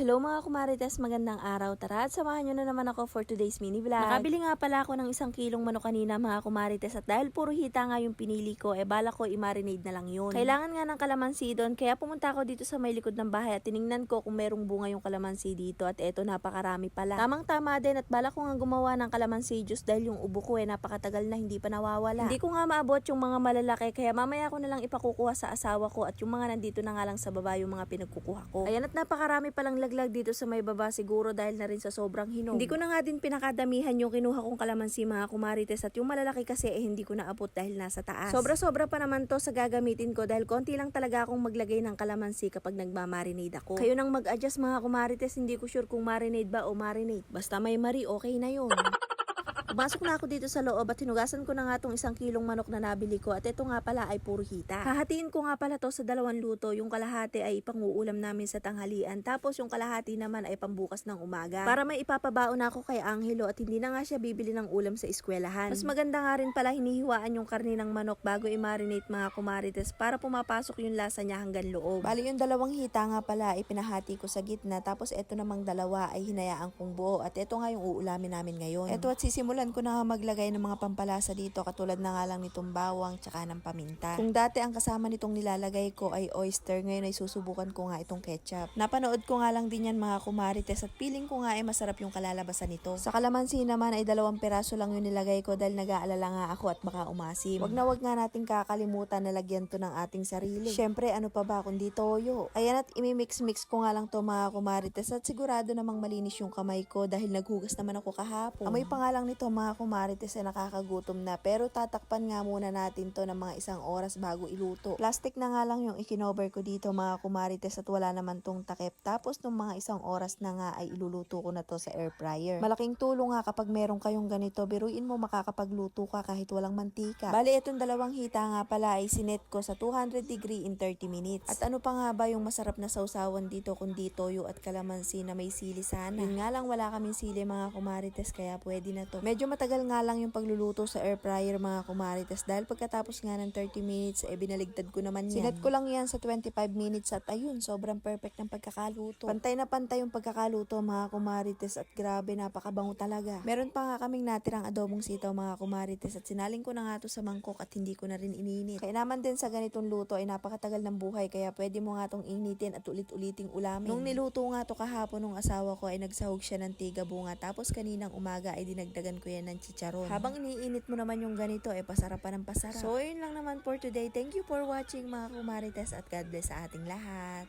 Hello mga kumarites, magandang araw. Tara at samahan nyo na naman ako for today's mini vlog. Nakabili nga pala ako ng isang kilong manok kanina mga kumarites at dahil puro hita nga yung pinili ko, eh bala ko i-marinate na lang yun. Kailangan nga ng kalamansi doon, kaya pumunta ako dito sa may likod ng bahay at tiningnan ko kung merong bunga yung kalamansi dito at eto napakarami pala. Tamang tama din at bala ko nga gumawa ng kalamansi juice dahil yung ubo ko eh napakatagal na hindi pa nawawala. Hindi ko nga maabot yung mga malalaki kaya mamaya ko na lang ipakukuha sa asawa ko at yung mga nandito na nga lang sa baba yung mga pinagkukuha ko. Ayan at napakarami palang laglag dito sa may baba siguro dahil na rin sa sobrang hinog. Hindi ko na nga din pinakadamihan yung kinuha kong kalamansi mga kumarites at yung malalaki kasi eh hindi ko naabot dahil nasa taas. Sobra-sobra pa naman to sa gagamitin ko dahil konti lang talaga akong maglagay ng kalamansi kapag nagmamarinade ako. Kayo nang mag-adjust mga kumarites, hindi ko sure kung marinade ba o marinate. Basta may mari, okay na yun. Pumasok na ako dito sa loob at hinugasan ko na nga tong isang kilong manok na nabili ko at ito nga pala ay puro hita. Hahatiin ko nga pala to sa dalawang luto. Yung kalahati ay panguulam namin sa tanghalian tapos yung kalahati naman ay pambukas ng umaga. Para may ipapabaon na ako kay Angelo at hindi na nga siya bibili ng ulam sa eskwelahan. Mas maganda nga rin pala hinihiwaan yung karne ng manok bago i-marinate mga kumarites para pumapasok yung lasa niya hanggang loob. Bali yung dalawang hita nga pala ay pinahati ko sa gitna tapos eto namang dalawa ay hinayaan kong buo at eto nga yung uulamin namin ngayon. Eto at sisimulan ko na maglagay ng mga pampalasa dito katulad na nga lang nitong bawang tsaka ng paminta. Kung dati ang kasama nitong nilalagay ko ay oyster, ngayon ay susubukan ko nga itong ketchup. Napanood ko nga lang din yan mga kumarites at feeling ko nga ay masarap yung kalalabasan nito. Sa kalamansi naman ay dalawang piraso lang yung nilagay ko dahil nag-aalala nga ako at baka umasim. Wag na wag nga nating kakalimutan na lagyan to ng ating sarili. Syempre ano pa ba kundi toyo. Ayan at imimix-mix ko nga lang to mga kumarites at sigurado namang malinis yung kamay ko dahil naghugas naman ako kahapon. Amoy pa nga lang nito mga kumarites ay nakakagutom na pero tatakpan nga muna natin to ng mga isang oras bago iluto. Plastic na nga lang yung ikinover ko dito mga kumarites at wala naman tong takip. Tapos nung mga isang oras na nga ay iluluto ko na to sa air fryer. Malaking tulong nga kapag meron kayong ganito, biruin mo makakapagluto ka kahit walang mantika. Bali itong dalawang hita nga pala ay sinet ko sa 200 degree in 30 minutes. At ano pa nga ba yung masarap na sausawan dito kundi toyo at kalamansi na may sili sana. Yun nga lang wala kaming sili mga kumarites kaya pwede na to. Medyo matagal nga lang yung pagluluto sa air fryer mga kumarites dahil pagkatapos nga ng 30 minutes eh binaligtad ko naman yan. Sinet ko lang yan sa 25 minutes at ayun sobrang perfect ng pagkakaluto. Pantay na pantay yung pagkakaluto mga kumarites at grabe napakabango talaga. Meron pa nga kaming natirang adobong sitaw mga kumarites at sinaling ko na nga to sa mangkok at hindi ko na rin ininit. Kaya naman din sa ganitong luto ay napakatagal ng buhay kaya pwede mo nga tong initin at ulit-uliting ulamin. Nung niluto nga to kahapon ng asawa ko ay nagsahog siya ng tiga bunga tapos kaninang umaga ay dinagdagan ko yan ng chicharon. Habang iniinit mo naman yung ganito ay pasarap pa ng pasarap. So yun lang naman for today. Thank you for watching mga kumarites at God bless sa ating lahat.